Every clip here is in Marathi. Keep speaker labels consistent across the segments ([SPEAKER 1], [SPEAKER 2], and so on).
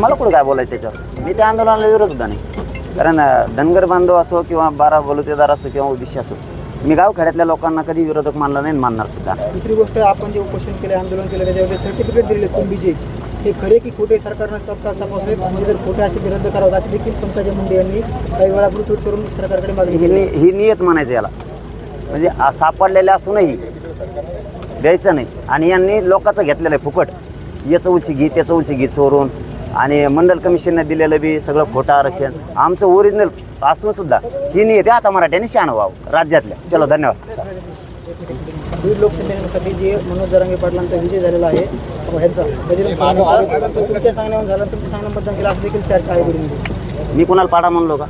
[SPEAKER 1] मला कुठं काय बोलायचं त्याच्यावर? मी त्या आंदोलनाला विरोध होता नाही. कारण धनगर बांधव असो किंवा बारा बलुतेदार असो किंवा ओबीसी असो मी गावखेड्यातल्या लोकांना कधी विरोधक मानलं नाही मानणार सुद्धा.
[SPEAKER 2] दुसरी गोष्ट आपण जे उपोषण केले आंदोलन केलं त्याच्यावर सर्टिफिकेट दिलेले कुंभीचे हे खरे की खोटे सरकारनं तत्काळ तपासावेत म्हणजे जर खोटे असतील तर रद्द करावं. असे देखील पंकजा मुंडे यांनी काही वेळा ट्विट करून सरकारकडे मागणी ही
[SPEAKER 1] ही नियत म्हणायचं याला. म्हणजे सापडलेले असूनही द्यायचं नाही. आणि यांनी लोकांचं घेतलेलं आहे फुकट. याचं उलशी घे त्याचं उलशी घे चोरून. आणि मंडल कमिशनने दिलेलं बी सगळं खोटं आरक्षण. आमचं ओरिजिनल असून सुद्धा ही नियत आहे आता मराठ्यांनी शान व्हावं. राज्यातल्या. चलो धन्यवाद.
[SPEAKER 2] बीड लोकसभेसाठी जे मनोज जरांगे पाटलांचा विजय झालेला आहे ह्यांचा. बजरंग सोनवणेचा, तो तुमच्या सांगण्यावर झाला तुमच्या सांगण्या मतदान केलं. असं देखील चर्चा आहे बीडमध्ये.
[SPEAKER 1] मी कुणाला पाडा म्हणलो का?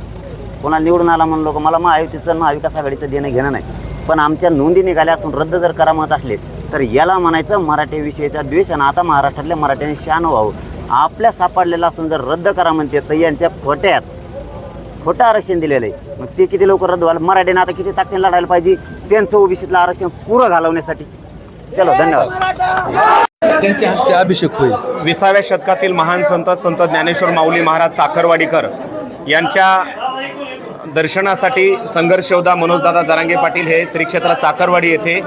[SPEAKER 1] कोणाला निवडून आला म्हणलो का? मला महायुतीचं महाविकास आघाडीचं देणं घेणं नाही. पण आमच्या नोंदी निघाल्या असून रद्द जर करा म्हणत असले तर याला म्हणायचं मराठीविषयीचा द्वेष आणि आता महाराष्ट्रातल्या मराठ्यांनी शान व्हावं. आपल्या सापडलेलं असून जर रद्द करा म्हणते तर यांच्या खोट्यात खोटं आरक्षण दिलेलं आहे. मग ते किती लवकर रद्द व्हायला मराठीने आता किती ताकदीने लढायला पाहिजे? त्यांचं ओबीसीतलं आरक्षण पुरं घालवण्यासाठी. चलो धन्यवाद.
[SPEAKER 3] त्यांच्या हस्ते अभिषेक होईल.
[SPEAKER 4] विसाव्या शतकातील महान संत संत ज्ञानेश्वर माऊली महाराज चाकरवाडीकर यांच्या दर्शनासाठी संघर्ष योद्धा मनोजदादा जरांगे पाटील हे श्री क्षेत्र चाकरवाडी येथे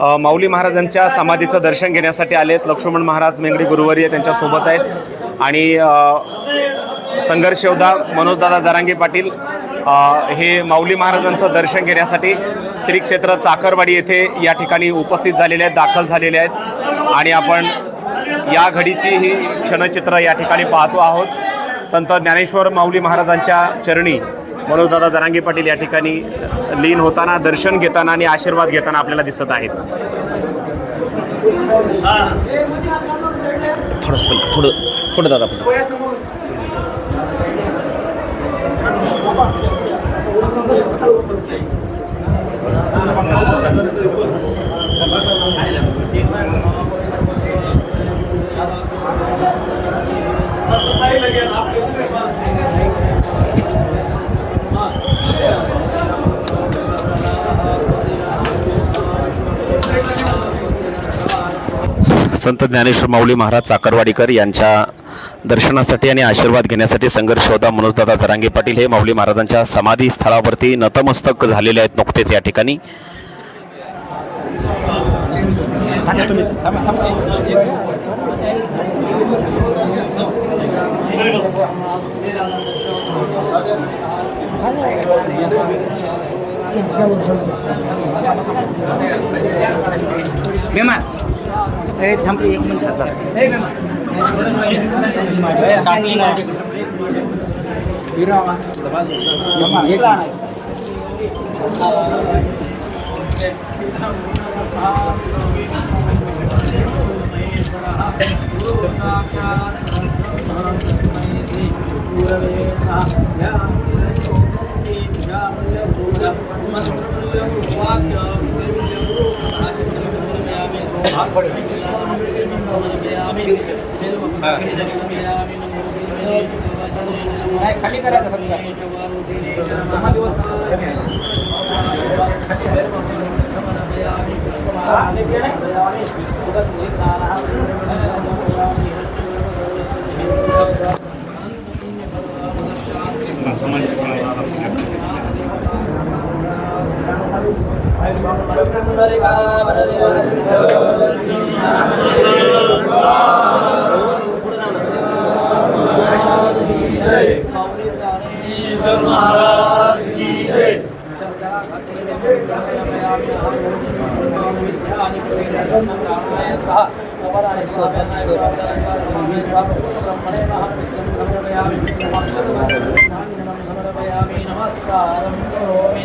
[SPEAKER 4] माऊली महाराजांच्या समाधीचं दर्शन घेण्यासाठी आले आहेत लक्ष्मण महाराज मेंगडी गुरुवारी त्यांच्यासोबत आहेत. आणि संघर्ष योद्धा मनोजदादा जरांगे पाटील हे माऊली महाराजांचं दर्शन घेण्यासाठी श्री क्षेत्र चाकरवाडी येथे या ठिकाणी उपस्थित झालेले आहेत दाखल झालेले आहेत. आणि आपण या घडीची ही क्षणचित्र या ठिकाणी पाहतो आहोत. संत ज्ञानेश्वर माऊली महाराजांच्या चरणी मनोजदादा जरांगे पाटील या ठिकाणी लीन होताना दर्शन घेताना आणि आशीर्वाद घेताना आपल्याला दिसत आहेत. थोडंसं थोडं थोडं दादा
[SPEAKER 5] संत ज्ञानेश्वर माऊली महाराज चाकरवाडीकर यांच्या दर्शनासाठी आणि आशीर्वाद घेण्यासाठी संघर्षोधा मनोजदादा जरांगे पाटील हे माऊली महाराजांच्या समाधी स्थळावरती नतमस्तक झालेले आहेत नुकतेच या ठिकाणी.
[SPEAKER 6] थाम एक मिनट अच्छा Yeah. खाली करायचं समजा पुष्प नमस्कारं करोमि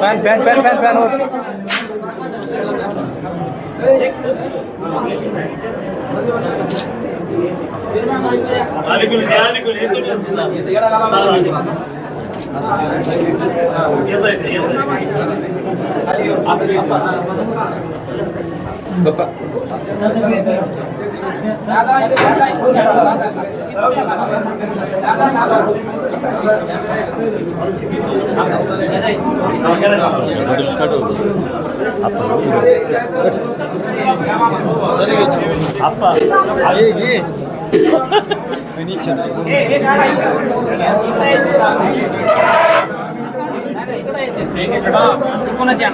[SPEAKER 3] fan fan fan fan fan
[SPEAKER 5] 아빠 아 얘기 괜히잖아 두 번째 안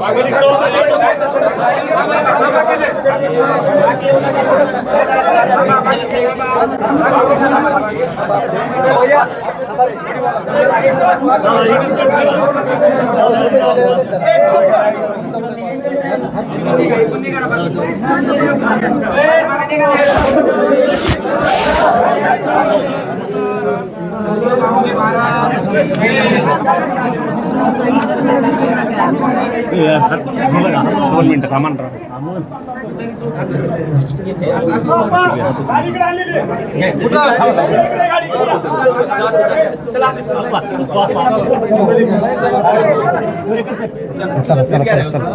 [SPEAKER 6] ಬಾಗಿಲು 아니
[SPEAKER 4] दोन मिनिटं थांबा ना चला. चला चला चला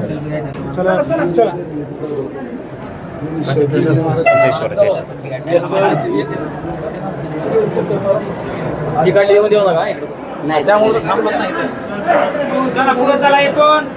[SPEAKER 6] तिकडली येऊन देऊ नका नाही त्यामुळे थांबत नाही चला पुढे चला इथून